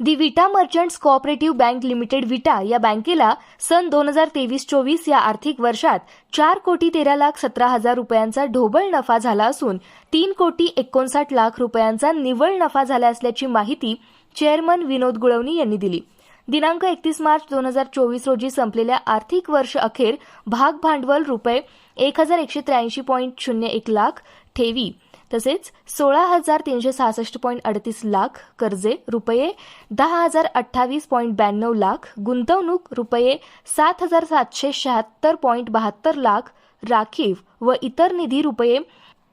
The Vita merchants cooperative bank limited Vita या बँकेला सन दोन हजार तेवीस चोवीस या आर्थिक वर्षात चार कोटी तेरा लाख सतरा हजार रुपयांचा ढोबळ नफा झाला असून तीन कोटी एकोणसाठ लाख रुपयांचा निव्वळ नफा झाला असल्याची माहिती चेअरमन विनोद गुळवणी यांनी दिली. दिनांक एकतीस मार्च दोन हजार चोवीस रोजी संपलेल्या आर्थिक वर्ष अखेर भाग भांडवल रुपये एक हजार एकशे त्र्याऐंशी पॉईंट शून्य एक लाख ठेवी. तसेच सोळा हजार तीनशे सहासष्ट पॉईंट अडतीस लाख कर्जे रुपये दहा हजार अठ्ठावीस पॉईंट ब्याण्णव लाख गुंतवणूक रुपये सात हजार सातशे शहात्तर पॉईंट बहात्तर लाख राखीव व इतर निधी रुपये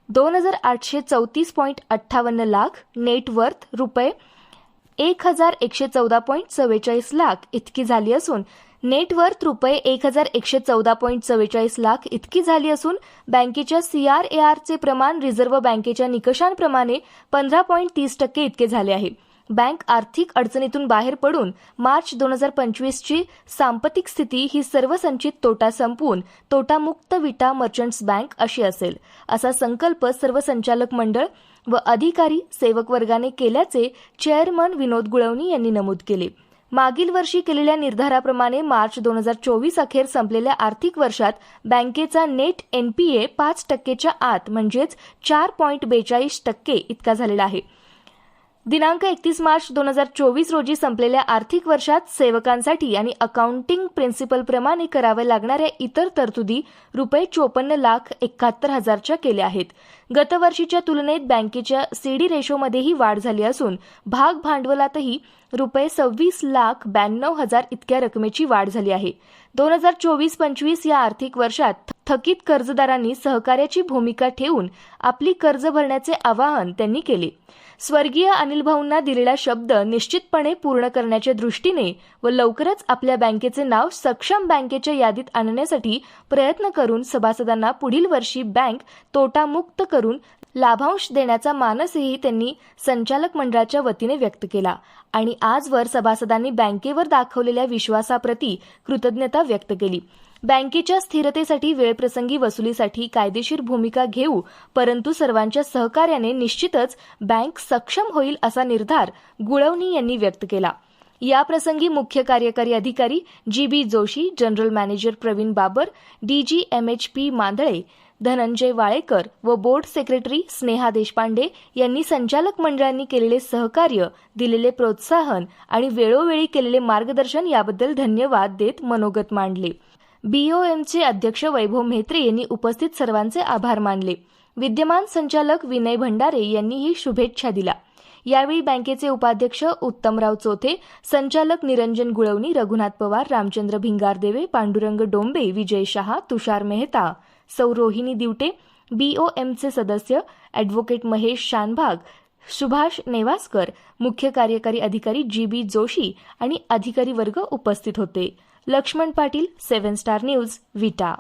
दोन हजार आठशे चौतीस पॉईंट अठ्ठावन्न लाख नेटवर्थ रुपये एक हजार एकशे चौदा पॉईंट चव्वेचाळीस लाख इतकी झाली असून नेटवर्थ रुपये एक हजार एकशे चौदा पॉईंट चव्वेचाळीस लाख इतकी झाली असून बँकेच्या सीआरएआरचे प्रमाण रिझर्व्ह बँकेच्या निकषांप्रमाणे पंधरा पॉईंट तीस टक्के इतके झाले आहे. बँक आर्थिक अडचणीतून बाहेर पडून मार्च दोन हजार पंचवीसची सांपतिक स्थिती ही सर्व संचित तोटा संपवून तोटामुक्त विटा मर्चंट्स बँक अशी असेल असा संकल्प सर्व संचालक मंडळ व अधिकारी सेवक वर्गाने केल्याचे चेअरमन विनोद गुळवणी यांनी नमूद केले. मागील वर्षी केलेल्या निर्धाराप्रमाणे मार्च दोन हजार चोवीस अखेर संपलेल्या आर्थिक वर्षात बँकेचा नेट एनपीए पाच टक्केच्या आत म्हणजेच चार पॉईंट बेचाळीस टक्के इतका झालेला आहे. दिनांक एकतीस मार्च दोन हजार चोवीस रोजी संपलेल्या आर्थिक वर्षात सेवकांसाठी आणि अकाउंटिंग प्रिन्सिपलप्रमाणे कराव्या लागणाऱ्या इतर तरतुदी रुपये चोपन्न लाख एकाहत्तर हजारच्या केल्या आहेत. गतवर्षीच्या तुलनेत बँकेच्या सीडी रेशोमध्येही वाढ झाली असून भाग भांडवलातही रुपये सव्वीस लाख ब्याण्णव हजार इतक्या रकमेची वाढ झाली आहे. दोन हजार चोवीस पंचवीस या आर्थिक वर्षात थकीत कर्जदारांनी सहकार्याची भूमिका ठेवून आपली कर्ज भरण्याचे आवाहन त्यांनी केले. स्वर्गीय अनिल भाऊंना दिलेला शब्द निश्चितपणे पूर्ण करण्याच्या दृष्टीने व लवकरच आपल्या बँकेचे नाव सक्षम बँकेच्या यादीत आणण्यासाठी प्रयत्न करून सभासदांना पुढील वर्षी बँक तोटामुक्त करून लाभांश देण्याचा मानसही त्यांनी संचालक मंडळाच्या वतीने व्यक्त केला आणि आजवर सभासदांनी बँकेवर दाखवलेल्या विश्वासाप्रती कृतज्ञता व्यक्त केली. बँकेच्या स्थिरतेसाठी वेळप्रसंगी वसुलीसाठी कायदेशीर भूमिका घेऊ परंतु सर्वांच्या सहकार्याने निश्चितच बँक सक्षम होईल असा निर्धार गुळवणी यांनी व्यक्त केला. याप्रसंगी मुख्य कार्यकारी अधिकारी G B Joshi general manager Pravin Babar D G M H P Mandale Dhananjay Walekar व बोर्ड सेक्रेटरी स्नेहा देशपांडे यांनी संचालक मंडळांनी केलेले सहकार्य दिलेले प्रोत्साहन आणि वेळोवेळी केलेले मार्गदर्शन याबद्दल धन्यवाद देत मनोगत मांडले. बीओएमचे अध्यक्ष वैभव म्हेत्रे यांनी उपस्थित सर्वांचे आभार मानले. विद्यमान संचालक विनय भंडारे यांनीही शुभेच्छा दिल्या. यावेळी बँकेचे उपाध्यक्ष उत्तमराव चोथे संचालक निरंजन गुळवणी रघुनाथ पवार रामचंद्र भिंगारदेवे पांडुरंग डोंबे विजय शहा तुषार मेहता सौ रोहिणी दिवटे बीओएमचे सदस्य अॅडव्होकेट महेश शानभाग सुभाष नेवासकर मुख्य कार्यकारी अधिकारी जी बी जोशी आणि अधिकारी वर्ग उपस्थित होते. Laxman Patil seven star news Vita.